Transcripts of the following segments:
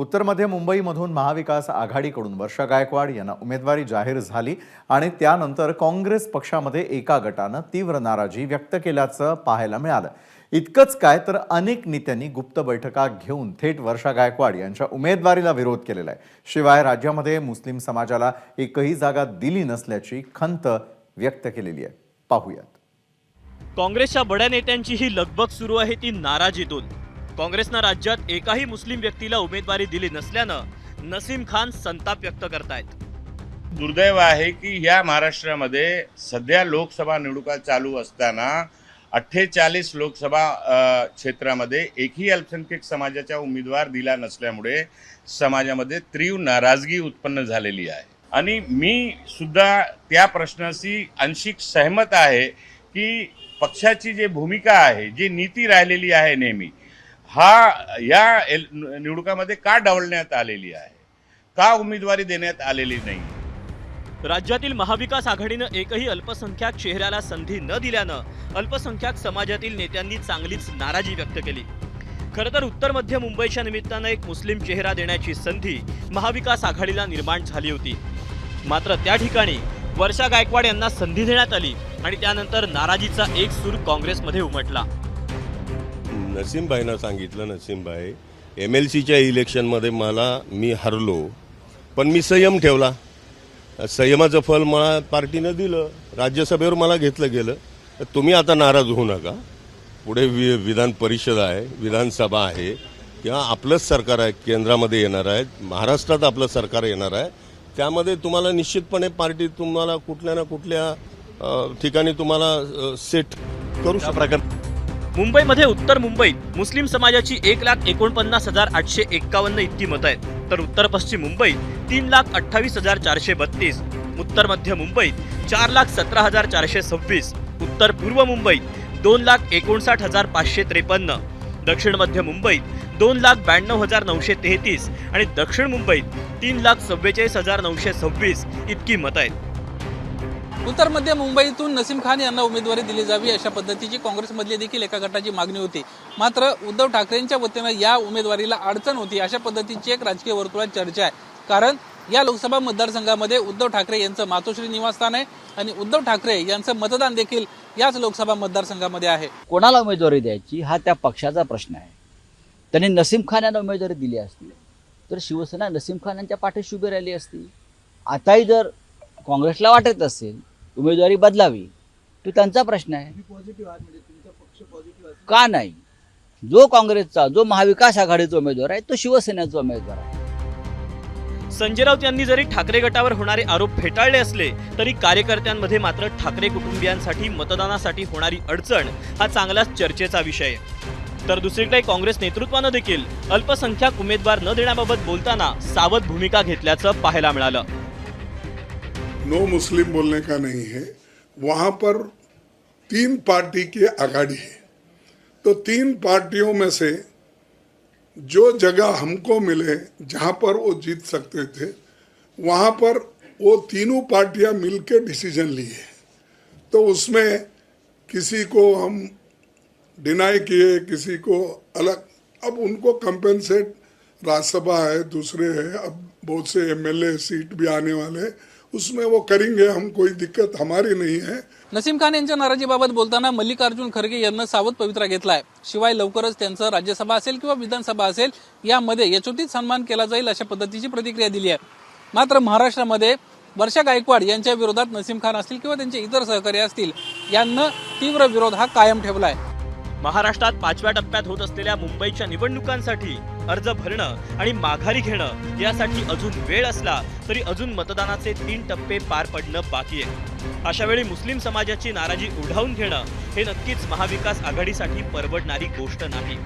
उत्तर मध्य मुंबईमधून महाविकास आघाडीकडून वर्षा गायकवाड यांना उमेदवारी जाहीर झाली आणि त्यानंतर काँग्रेस पक्षामध्ये एका गटानं तीव्र नाराजी व्यक्त केल्याचं पाहायला मिळालं. इतकंच काय तर अनेक नेत्यांनी गुप्त बैठका घेऊन थेट वर्षा गायकवाड यांच्या उमेदवारीला विरोध केलेला आहे. शिवाय राज्यामध्ये मुस्लिम समाजाला एकही जागा दिली नसल्याची खंत व्यक्त केलेली आहे. पाहूयात. काँग्रेसच्या बड्या नेत्यांची ही लगबग सुरू आहे ती नाराजीतून. काँग्रेसनं राज्यात एकाही मुस्लिम व्यक्तीला उमेदवारी दिली नसल्यानं नसीम खान संताप व्यक्त करतायत. दुर्दैव आहे की या महाराष्ट्रामध्ये सध्या लोकसभा निवडणुका चालू असताना अठ्ठेचाळीस लोकसभा क्षेत्रामध्ये एकही अल्पसंख्याक समाजाचा उमेदवार दिला नसल्यामुळे समाजामध्ये तीव्र नाराजगी उत्पन्न झालेली आहे. आणि मी सुद्धा त्या प्रश्नाशी आंशिक सहमत आहे की पक्षाची जी भूमिका आहे जी नीती राहिलेली आहे नेहमी हा या एल- निवडणुकामध्ये का डावलण्यात आलेली आहे? का उमेदवारी देण्यात आलेली नाही? राज्यातील महाविकास आघाडीनं एकही अल्पसंख्याक चेहऱ्याला संधी न दिल्यानं अल्पसंख्याक समाजातील नेत्यांनी चांगलीच नाराजी व्यक्त केली. खरं तर उत्तर मध्य मुंबईच्या निमित्तानं एक मुस्लिम चेहरा देण्याची संधी महाविकास आघाडीला निर्माण झाली होती. मात्र त्या ठिकाणी वर्षा गायकवाड यांना संधी देण्यात आली आणि त्यानंतर नाराजीचा एक सूर काँग्रेसमध्ये उमटला. नसीमभाईनं सांगितलं नसीमभाई एम एल सीच्या इलेक्शनमध्ये मला मी हरलो पण मी संयम ठेवला. संयमाचं फल मला पार्टीनं दिलं राज्यसभेवर मला घेतलं गेलं. तर तुम्ही आता नाराज होऊ नका. पुढे वि विधान परिषद आहे विधानसभा आहे किंवा आपलंच सरकार आहे केंद्रामध्ये येणार आहे महाराष्ट्रात आपलं सरकार येणार आहे त्यामध्ये तुम्हाला निश्चितपणे पार्टी तुम्हाला कुठल्या ना कुठल्या ठिकाणी तुम्हाला सेट करू शकता. मुंबईमध्ये उत्तर मुंबईत मुस्लिम समाजाची एक लाख एकोणपन्नास हजार आठशे एक्कावन्न इतकी मतं आहेत. तर उत्तर पश्चिम मुंबईत तीन लाख अठ्ठावीस हजार चारशे बत्तीस. उत्तर मध्य मुंबईत चार लाख सतरा हजार चारशे सव्वीस. उत्तर पूर्व मुंबईत दोन लाख एकोणसाठ हजार पाचशे त्रेपन्न. दक्षिण मध्य मुंबईत दोन लाख ब्याण्णव हजार नऊशे तेहतीस. आणि दक्षिण मुंबईत तीन लाख सव्वेचाळीस हजार नऊशे सव्वीस इतकी मतं आहेत. उत्तर मध्य मुंबईतून नसीम खान यांना उमेदवारी दिली जावी अशा पद्धतीची काँग्रेसमधली देखील एका गटाची मागणी होती. मात्र उद्धव ठाकरेंच्या वतीनं या उमेदवारीला अडचण होती अशा पद्धतीची एक राजकीय वर्तुळात चर्चा आहे. कारण या लोकसभा मतदारसंघामध्ये उद्धव ठाकरे यांचं मातोश्री निवासस्थान आहे आणि उद्धव ठाकरे यांचं मतदान देखील याच लोकसभा मतदारसंघामध्ये आहे. कोणाला उमेदवारी द्यायची हा त्या पक्षाचा प्रश्न आहे. त्यांनी नसीम खान यांना उमेदवारी दिली असती तर शिवसेना नसीम खान यांच्या पाठीशी उभी राहिली असती. आताही जर काँग्रेसला वाटत असेल उमेदवारी बदलावी? तो त्यांचा प्रश्न आहे. का नाही? जो काँग्रेसचा जो महाविकास आघाडीचा उमेदवार आहे तो शिवसेनेचा उमेदवार आहे. संजय राऊत यांनी जरी ठाकरे गटावर होणारे आरोप फेटाळले असले तरी कार्यकर्त्यांमध्ये मात्र ठाकरे कुटुंबियांसाठी मतदानासाठी होणारी अडचण हा चांगलाच चर्चेचा विषय आहे. तर दुसरीकडे काँग्रेस नेतृत्वानं देखील अल्पसंख्याक उमेदवार न देण्याबाबत बोलताना सावध भूमिका घेतल्याचं पाहायला मिळालं. नो मुस्लिम बोलने का नहीं है, वहाँ पर तीन पार्टी की आगाड़ी है। तो तीन पार्टियों में से जो जगह हमको मिले, जहाँ पर वो जीत सकते थे, वहाँ पर वो तीनों पार्टियाँ मिलके डिसीज़न लिए तो उसमें किसी को हम डिनाई किए, किसी को अलग। अब उनको कंपेंसेट राज्यसभा है, दूसरे है, अब बहुत से एमएलए सीट भी आने वाले उसमें वो करेंगे हम कोई दिक्कत हमारी नहीं है। नसीम खान यांच्या नाराजीबाबत बोलताना मल्लिकार्जुन खरगे यांना सावध पवित्रा घेतलाय. शिवाय लवकरच त्यांचं राज्यसभा असेल किंवा विधानसभा असेल यामध्ये यचोटीत सन्मान केला जाईल अशा पद्धतीची प्रतिक्रिया दिली आहे. मात्र महाराष्ट्रामध्ये वर्षा गायकवाड यांच्या विरोधात नसीम खान असतील किंवा त्यांचे इतर सहकारी असतील यांना तीव्र विरोध हा कायम ठेवलाय. महाराष्ट्रात पाचव्या टप्प्यात होत असलेल्या मुंबईच्या निवडणुकांसाठी अर्ज भरणं आणि माघारी घेणं यासाठी अजून वेळ असला तरी अजून मतदानाचे तीन टप्पे पार पडणं बाकी आहे. अशा वेळी मुस्लिम समाजाची नाराजी उढावून घेणं हे नक्कीच महाविकास आघाडीसाठी परवडणारी गोष्ट नाही.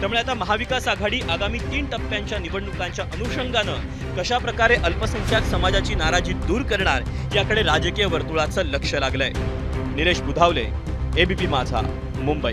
त्यामुळे आता महाविकास आघाडी आगामी तीन टप्प्यांच्या निवडणुकांच्या अनुषंगानं कशा प्रकारे अल्पसंख्याक समाजाची नाराजी दूर करणार याकडे राजकीय वर्तुळाचं लक्ष लागलंय. निलेश बुधावले एबीपी माझा मुंबई.